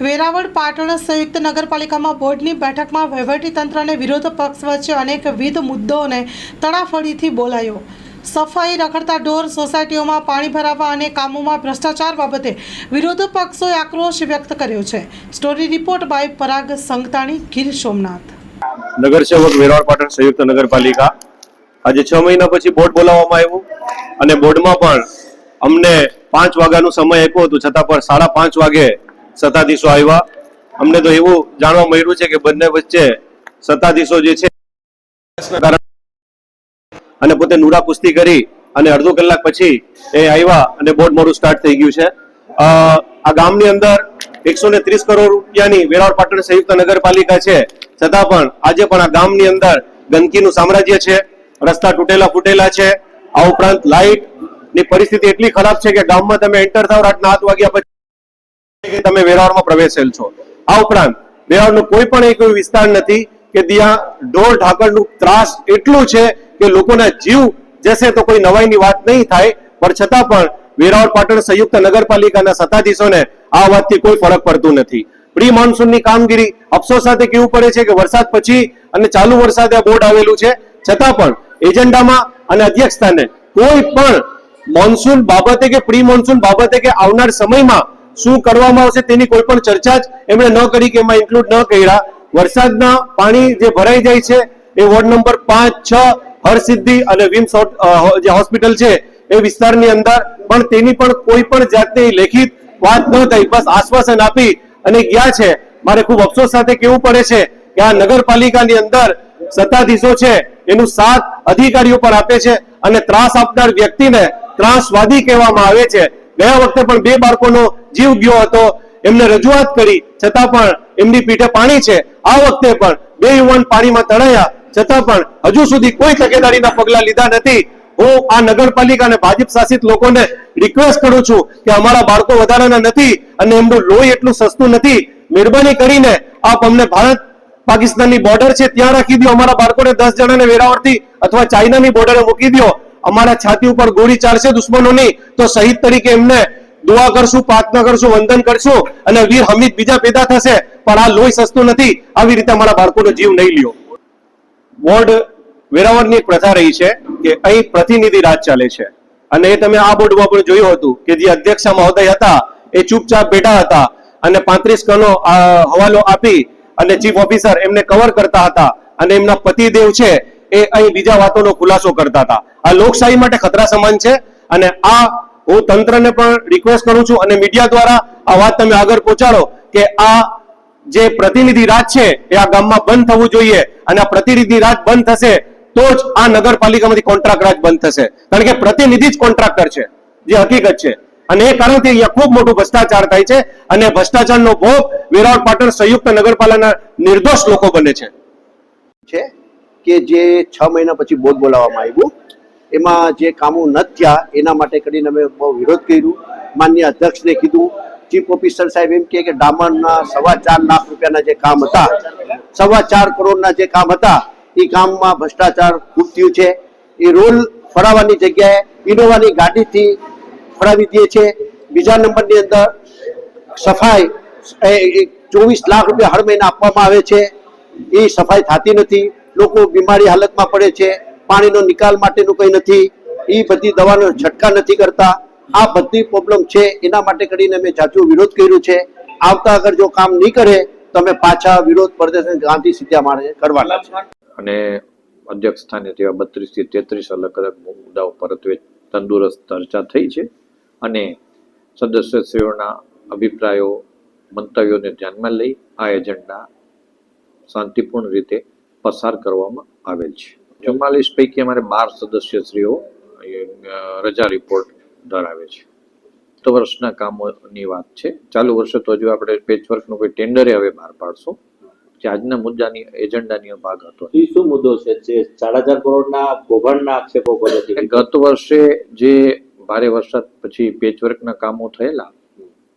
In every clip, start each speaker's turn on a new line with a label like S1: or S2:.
S1: વેરાવળ પાટણ સંયુક્ત નગરપાલિકામાં બોર્ડની બેઠકમાં વહીવટીતંત્ર અને વિરોધ પક્ષ વચ્ચે અનેકવિધ મુદ્દોને તડાફડીથી બોલાયો. સફાઈ રખડતા ઢોર સોસાયટીઓમાં પાણી ભરાવા અને કામોમાં ભ્રષ્ટાચાર બાબતે વિરોધ પક્ષોએ આક્રોશ વ્યક્ત કર્યો છે. Story report by Parag Sangtani, Gir Somnath.
S2: નગરસેવક Veraval Patan સંયુક્ત નગરપાલિકા આજે છ મહિના પછી બોર્ડ બોલાવવામાં આવ્યું અને બોર્ડમાં પણ અમને પાંચ વાગ્યાનો સમય આપ્યો હતો. છતાં પણ સાડા પાંચ વાગે સત્તાધીશો આવ્યા. અમને તો એવું જાણવા મળ્યું છે કે બંને વચ્ચે સત્તાધીશો જે છે, અને પોતે નુરા કુસ્તી કરી અને અડધો કલાક પછી એ આવ્યા અને બોર્ડ મોડું સ્ટાર્ટ થઈ ગયું છે. આ ગામની અંદર એકસો ને ત્રીસ કરોડ રૂપિયાની વેરાવળ પાટણ સંયુક્ત નગરપાલિકા છે. છતાં પણ આજે પણ આ ગામની અંદર ગંદકીનું સામ્રાજ્ય છે. રસ્તા તૂટેલા ફૂટેલા છે. આ ઉપરાંત લાઇટની પરિસ્થિતિ એટલી ખરાબ છે કે ગામમાં તમે એન્ટર થાવ રાતના હાથ વાગ્યા પછી કે તમે વેરાવળમાં પ્રવેશેલ છો. આ ઉપરાંત, વેરાવળનો કોઈ પણ એક વિસ્તાર નથી કે ત્યાં ઢોર ઢાકરનું ત્રાસ એટલું છે કે લોકોના જીવ જશે તો કોઈ નવાઈની વાત નહીં થાય, પણ છતાં પણ વેરાવળ પાટણ સંયુક્ત નગરપાલિકાના સત્તાધીશોને આ વાતથી કોઈ ફરક પડતું નથી. પ્રી મોન્સૂનની કામગીરી અફસોસ સાથે કેવું પડે છે કે વરસાદ પછી અને ચાલુ વરસાદે આ બોર્ડ આવેલું છે. છતાં પણ એજન્ડામાં અને અધ્યક્ષ સ્થાને કોઈ પણ મોન્સૂન બાબતે કે પ્રી મોન્સૂન બાબતે કે આવનાર સમયમાં શું કરવામાં આવશે તેની કોઈ પણ ચર્ચા જ એમણે ન કરી કે એમાં ઇન્ક્લુડ ન કર્યા. વરસાદના પાણી જે ભરાઈ જાય છે, એ વોર્ડ નંબર પાંચ, છ, હરસિદ્ધિ અને વિમ્સ જે હોસ્પિટલ છે, એ વિસ્તારની અંદર. પણ તેની પણ કોઈ પણ જાતની લેખિત વાત ન થઈ. બસ આશ્વાસન આપી અને ગયા છે. મારે ખૂબ અફસોસ સાથે કેવું પડે છે કે આ નગરપાલિકાની અંદર સત્તાધીશો છે, એનું સાથ અધિકારીઓ પર આપે છે અને ત્રાસ આપનાર વ્યક્તિને ત્રાસવાદી કહેવામાં આવે છે. ગયા વખતે પણ બે બાળકોનો જીવ ગયો હતો. એમને રજૂઆત કરી, છતાં પણ એમની પીઠે પાણી છે. આ વખતે પણ બે યુવાન પાણીમાં તણાયા, છતાં પણ હજુ સુધી કોઈ તકેદારીના પગલા લીધા નથી. હું આ નગરપાલિકા અને ભાજપ શાસિત લોકોને રિક્વેસ્ટ કરું છું કે અમારા બાળકો વધારાના નથી અને એમનું લોહી એટલું સસ્તું નથી. મહેરબાની કરીને આપ અમને ભારત પાકિસ્તાનની બોર્ડર છે, ત્યાં રાખી દો. અમારા બાળકોને દસ જણાને વેરાવળથી અથવા ચાઇનાની બોર્ડરે મૂકી દો. અમારા છાતી ઉપર ગોળી ચાલશે દુશ્મનોની. તો શહીદ તરીકે એમને દુઆ કરશું, પ્રાર્થના કરશું, વંદન કરશું અને વીર હમીદ બીજા પેદા થશે. પણ આ લોહી સસ્તું નથી. આવી રીતે અમારા બાળકોનો જીવ નહીં લ્યો. બોર્ડ વેરાવળની એક પ્રથા રહી છે કે અહીં પ્રતિનિધિ રાજ ચાલે છે. અને એ તમે આ બોર્ડમાં પણ જોયું હતું કે જે અધ્યક્ષ મહોદય હતા, એ ચૂપચાપ બેઠા હતા અને પાંત્રીસ કનો હવાલો આપી અને ચીફ ઓફિસર એમને કવર કરતા હતા. અને એમના પતિદેવ છે એ અહીં બીજા વાતોનો ખુલાસો કરતા હતા. આ લોકશાહી માટે ખતરા સમાન છે અને આ હું તંત્રને પણ રિક્વેસ્ટ કરું છું અને મીડિયા દ્વારા આ વાત તમે આગળ પહોંચાડો કે આ જે પ્રતિનિધિ રાજ છે એ આ ગામમાં બંધ થવું જોઈએ અને આ પ્રતિનિધિ રાજ બંધ થશે તો જ આ નગરપાલિકામાંથી કોન્ટ્રાક્ટ રાજ બંધ થશે. કારણ કે પ્રતિનિધિ જ કોન્ટ્રાક્ટર છે. જે હકીકત છે. અને એ કારણથી અહીંયા ખૂબ મોટું ભ્રષ્ટાચાર થાય છે અને ભ્રષ્ટાચારનો ભોગ વેરાવળ પાટણ સંયુક્ત નગરપાલિકાના નિર્દોષ લોકો બને છે.
S3: છે? કે જે છ મહિના પછી બોધ બોલાવવામાં આવ્યું. એમાં જે કામો ન થયા, એના માટે કરીને અમે બહુ વિરોધ કર્યું. માન્ય અધ્યક્ષને કીધું. ચીફ ઓફિસર સાહેબ એમ કે ડામરના સવા ચાર લાખ રૂપિયાના જે કામ હતા, સવા ચાર કરોડના જે કામ હતા, એ કામમાં ભ્રષ્ટાચાર ખૂબ થયું છે. એ રોલ ફરાવવાની જગ્યાએ ઇનોવાની ગાડીથી ફરાવી દે છે. બીજા નંબરની અંદર સફાઈ ચોવીસ લાખ રૂપિયા હર મહિને આપવામાં આવે છે. એ સફાઈ થતી નથી. લોકો બીમારી હાલતમાં પડે છે, પાણીનો નિકાલ માટેનું કંઈ નથી એ બધી દવાનો છટકા નથી કરતા. આ બધી પ્રોબ્લેમ છે, એના માટે કરીને મેં જાજુ વિરોધ કર્યો છે. આવતા અગર જો કામ નહીં કરે તો અમે પાછા વિરોધ પ્રદર્શન ગાંધી સીધા કરવાના છે.
S4: અને અધ્યક્ષ સ્થાને તેવા બત્રીસથી તેત્રીસ અલગ અલગ મુદ્દાઓ પરત્વે તંદુરસ્ત ચર્ચા થઈ છે. અને સદસ્યશ્રીઓના અભિપ્રાયો, મંતવ્યોને ધ્યાનમાં લઈ આ એજન્ડા શાંતિપૂર્ણ રીતે પસાર કરવામાં આવેલ છે. ચુમ્માલીસ પૈકી અમારે બાર સદસ્યશ્રીઓ રજા રિપોર્ટ ધરાવે છે. તો વર્ષના કામોની વાત છે. ચાલુ વર્ષે તો હજુ આપણે પેચવર્કનું કોઈ ટેન્ડરે હવે બહાર પાડશું. જે આજના મુદ્દાની એજન્ડાની ભાગ હતો.
S5: એ શું મુદ્દો છે? જે સાડા ચાર કરોડના કૌભાંડના આક્ષેપો કરે છે
S4: ગત વર્ષે જે ભારે વરસાદ પછી પેચવર્કના કામો થયેલા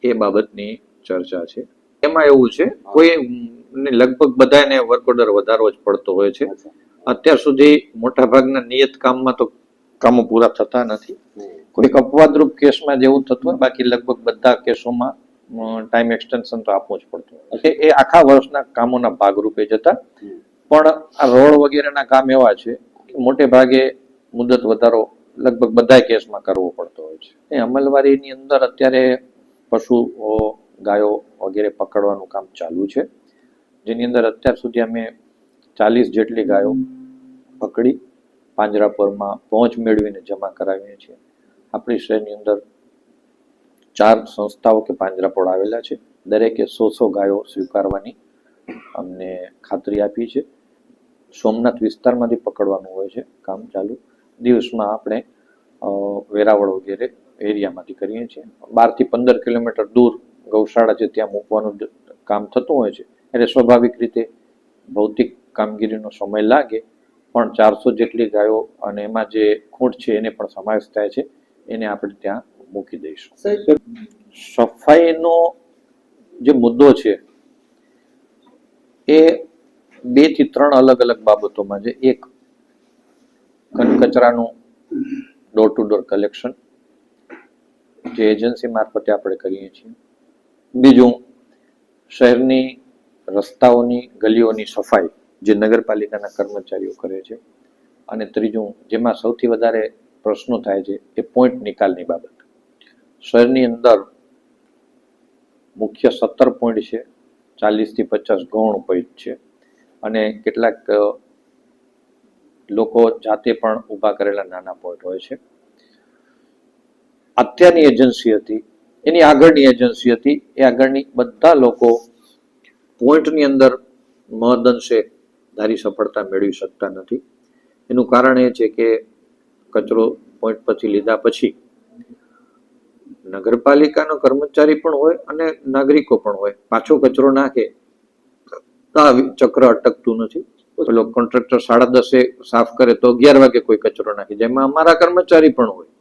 S4: એ બાબતની ચર્ચા છે. એમાં એવું છે કોઈ ને લગભગ બધાને વર્ક ઓર્ડર વધારવો જ પડતો હોય છે. અત્યાર સુધી મોટા ભાગના નિયત કામમાં તો કામો પૂરા થતા નથી. કોઈક અપવાદરૂપ કેસમાં જેવું થતું હોય બાકી લગભગ બધા કેસોમાં ટાઈમ એક્સટેન્શન તો આપવું જ પડતું એટલે એ આખા વર્ષના કામોના ભાગરૂપે જતા પણ આ રોડ વગેરેના કામ એવા છે કે મોટે ભાગે મુદત વધારો લગભગ બધા કેસમાં કરવો પડતો હોય છે. એ અમલવારીની અંદર અત્યારે પશુ ગાયો વગેરે પકડવાનું કામ ચાલુ છે. જેની અંદર અત્યાર સુધી અમે ચાલીસ જેટલી ગાયો પકડી પાંજરાપોરમાં પહોંચ મેળવીને જમા કરાવીએ છીએ. આપણી શ્રેણી અંદર ચાર સંસ્થાઓ કે પાંજરાપોળ આવેલા છે. દરેકે સો સો ગાયો સ્વીકારવાની અમને ખાતરી આપી છે. સોમનાથ વિસ્તારમાંથી પકડવાનું હોય છે કામ ચાલુ. દિવસમાં આપણે વેરાવળ વગેરે એરિયામાંથી કરીએ છીએ. બારથી પંદર કિલોમીટર દૂર ગૌશાળા છે, ત્યાં મૂકવાનું કામ થતું હોય છે. એટલે સ્વાભાવિક રીતે ભૌતિક કામગીરીનો સમય લાગે પણ ચારસો જેટલી ગાયો અને એમાં જે ખૂંટ છે એને પણ સમાવેશ થાય છે. એને આપણે ત્યાં મૂકી દઈશું. સફાઈનો જે મુદ્દો છે એ બેથી ત્રણ અલગ અલગ બાબતોમાં છે. એક ઘન કચરાનું ડોર ટુ ડોર કલેક્શન જે એજન્સી મારફતે આપણે કરીએ છીએ. બીજું શહેરની રસ્તાઓની, ગલીઓની સફાઈ જે નગરપાલિકાના કર્મચારીઓ કરે છે. અને ત્રીજું, જેમાં સૌથી વધારે પ્રશ્નો થાય છે એ પોઈન્ટ નિકાલની બાબત. શહેરની અંદર મુખ્ય સત્તર પોઈન્ટ છે, ચાલીસથી પચાસ ગૌણ પોઈન્ટ છે. અને કેટલાક લોકો જાતે પણ ઊભા કરેલા નાના પોઈન્ટ હોય છે. અત્યારની એજન્સી હતી એની આગળની એજન્સી હતી. એ આગળની બધા લોકો પોઈન્ટની અંદર મહદઅંશે ધારી સફળતા મેળવી શકતા નથી. એનું કારણ એ છે કે કચરો પોઈન્ટ પછી લીધા પછી નગરપાલિકાનો કર્મચારી પણ હોય અને નાગરિકો પણ હોય. પાછો કચરો નાખે. તો આ ચક્ર અટકતું નથી. પેલો કોન્ટ્રાક્ટર સાડા દસે સાફ કરે તો અગિયાર વાગે કોઈ કચરો નાખે. જેમાં અમારા કર્મચારી પણ હોય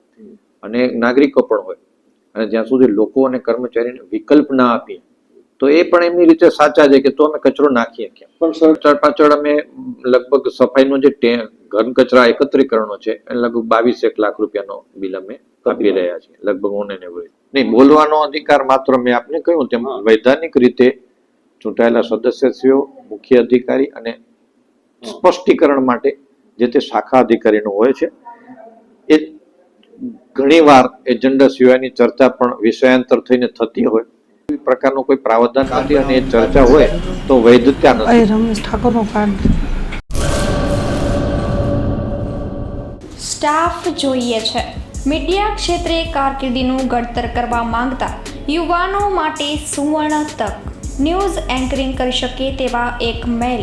S4: અને નાગરિકો પણ હોય. અને જ્યાં સુધી લોકો અને કર્મચારીને વિકલ્પ ના આપીએ તો એ પણ એમની રીતે સાચા છે કે તો અમે કચરો નાખીએ કેમ
S5: પણ સર
S4: પાછળ અમે લગભગ સફાઈનો જે ઘન કચરા એકત્રીકરણો છે એ લગભગ બાવીસ એક લાખ રૂપિયાનો બિલ અમે આપી રહ્યા છીએ લગભગ ઓને નહીં બોલવાનો અધિકાર માત્ર મેં આપને કહ્યું તેમ વૈધાનિક રીતે ચૂંટાયેલા સદસ્યશ્રીઓ મુખ્ય અધિકારી અને સ્પષ્ટીકરણ માટે જે તે શાખા અધિકારીનું હોય છે ઘણીવાર એજન્ડા સિવાયની ચર્ચા પણ વિષયાંતર થઈને થતી હોય. એ પ્રકારનું કોઈ પ્રાવધાન નથી અને એ ચર્ચા હોય તો વૈધતા નથી.
S1: રમેશ ઠાકોરનો કાર્ડ
S6: સ્ટાફ જોઈએ છે. મીડિયા ક્ષેત્રે કારકિર્દીનું ઘડતર કરવા માંગતા યુવાનો માટે સુવર્ણ તક. ન્યૂઝ એન્કરિંગ કરી શકે તેવા એક મેલ.